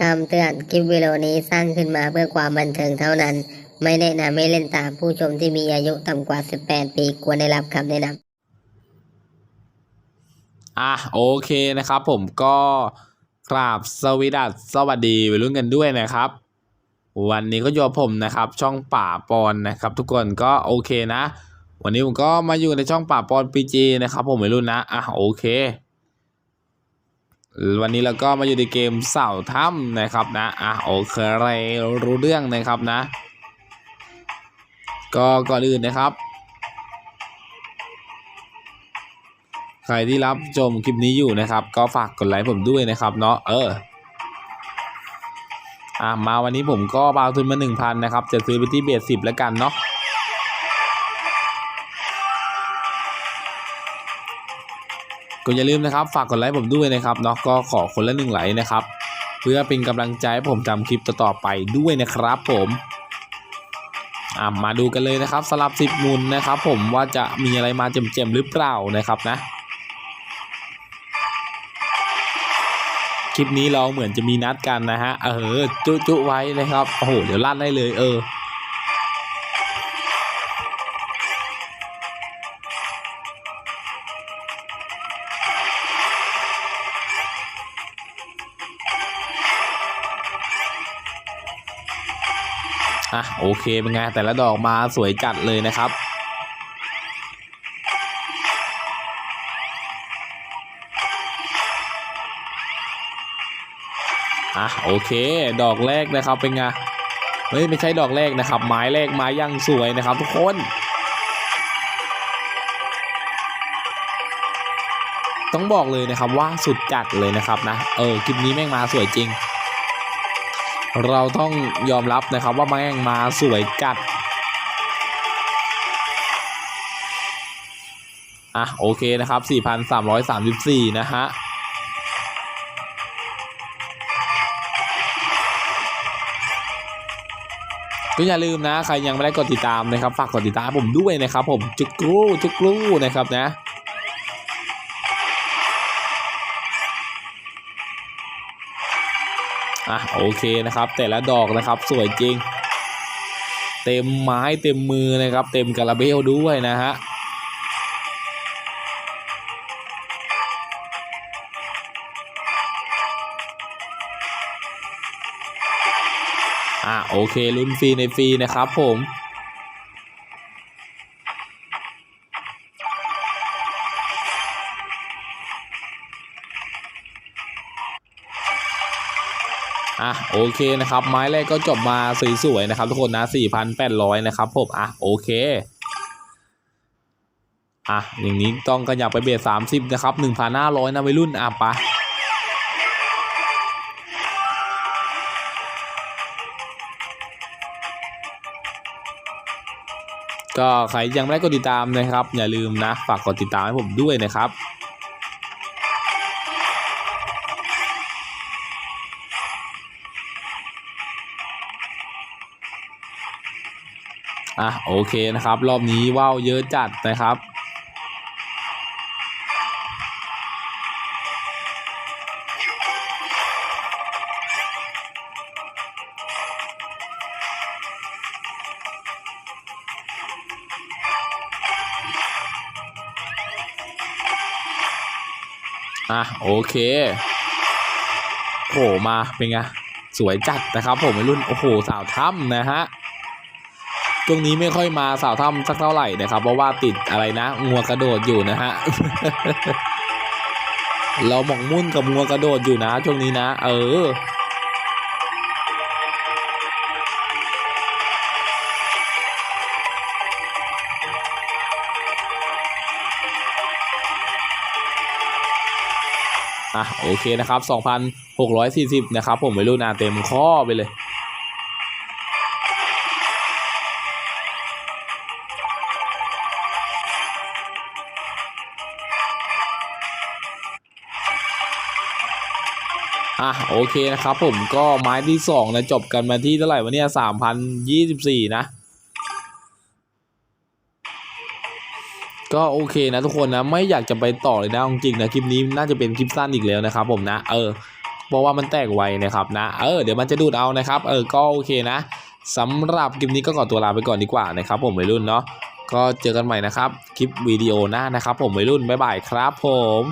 คำเตือนคลิปวิดีโอนี้สร้างขึ้นมาเพื่อความบันเทิงเท่านั้น ไม่แนะนำให้เล่นตามผู้ชมที่มีอายุต่ำกว่า 18 ปีควรได้รับคำแนะนำอะโอเคนะครับ ผมก็กราบสวีดัสสวัสดีวัยรุ่นกันด้วยนะครับ วันนี้ก็อยู่กับผมนะครับ ช่องป่าปอนนะครับ ทุกคนก็โอเคนะ วันนี้ผมก็มาอยู่ในช่องป่าปอนปีจีนะครับ ผมวัยรุ่นนะอะโอเค วันนี้เราก็มาอยู่ในเกมเสาถ้ำนะครับนะอะโอเครู้เรื่องนะครับนะ ก็ก่อนอื่นนะครับ ใครที่รับชมคลิปนี้อยู่นะครับ ก็ฝากกดไลค์ผมด้วยนะครับเนาะเอออะมาวันนี้ผมก็บาวทุนมา 1,000 นะครับ จะซื้อไปที่เบสสิบแล้วกันเนาะ ก็อย่าลืมนะครับ ฝากกดไลค์ผมด้วยนะครับเนาะก็ขอคนละหนึ่งไลค์นะครับ เพื่อเป็นกำลังใจให้ผมทำคลิปต่อๆไปด้วยนะครับผมอะมาดูกันเลยนะครับสลับสิบมูลนะครับ ผมว่าจะมีอะไรมาเจ็มๆหรือเปล่านะครับนะ คลิปนี้เราเหมือนจะมีนัดกันนะฮะเออจุจุไว้นะครับโอ้โหเดี๋ยวลั่นได้เลยเออ อะโอเคเป็นไงแต่ละดอกมาสวยจัดเลยนะครับอะโอเค ดอกแรกนะครับเป็นไงเฮ้ยไม่ใช่ดอกแรกนะครับ ไม้แรกไม้ยังสวยนะครับ ทุกคนต้องบอกเลยนะครับว่าสุดจัดเลยนะครับนะเออคลิปนี้แม่งมาสวยจริง เราต้องยอมรับนะครับว่าแม่งมาสวยจัด อะ โอเคนะครับ 4,334 นะฮะก็อย่าลืมนะ ใครยังไม่ได้กดติดตามนะครับ ฝากกดติดตามผมด้วยนะครับ ผมจุกรูจุกกรูนะครับนะ อะโอเคนะครับ แต่ละดอกนะครับสวยจริง เต็มไม้เต็มมือนะครับ เต็มกระเบลด้วยนะฮะอะโอเคลุ้นฟรีในฟรีนะครับผม อะโอเคนะครับ ไม้แรกก็จบมาสวยๆนะครับ ทุกคนนะ 4,800 นะครับผมอะโอเคอะอย่างนี้ต้องขยับไปเบียด30นะครับ1,500นะวัยรุ่นอะปะก็ใครยังไม่ได้กดติดตามนะครับ อย่าลืมนะ ฝากกดติดตามให้ผมด้วยนะครับ อะโอเคนะครับ รอบนี้ว่าวเยอะจัดนะครับอะโอเคโผล่มาเป็นไงสวยจัดนะครับผมวัยรุ่นโอ้โหสาวถ้ำนะฮะ ช่วงนี้ไม่ค่อยมาสาวถ้ำสักเท่าไหร่นะครับ เพราะว่าติดอะไรนะงัวกระโดดอยู่นะฮะเราหมกมุ่นกับงัวกระโดดอยู่นะ ช่วงนี้นะ เอออะโอเคนะครับ 2,640 นะครับ ผมไม่รู้นาเต็มข้อไปเลย อะโอเคนะครับผมก็ไม้ที่สองนะจบกันมาที่เท่าไหร่วะเนี่ย3,024นะ ก็โอเคนะทุกคนนะไม่อยากจะไปต่อเลยนะจริงๆนะคลิปนี้น่าจะเป็นคลิปสั้นอีกแล้วนะครับผมนะเออเพราะว่ามันแตกไวนะครับนะเออเดี๋ยวมันจะดูดเอานะครับ เออก็โอเคนะสำหรับคลิปนี้ก็ขอตัวลาไปก่อนดีกว่านะครับผมวัยรุ่นเนาะก็เจอกันใหม่นะครับ คลิปวิดีโอหน้านะครับผมวัยรุ่นบ๊ายบายครับผม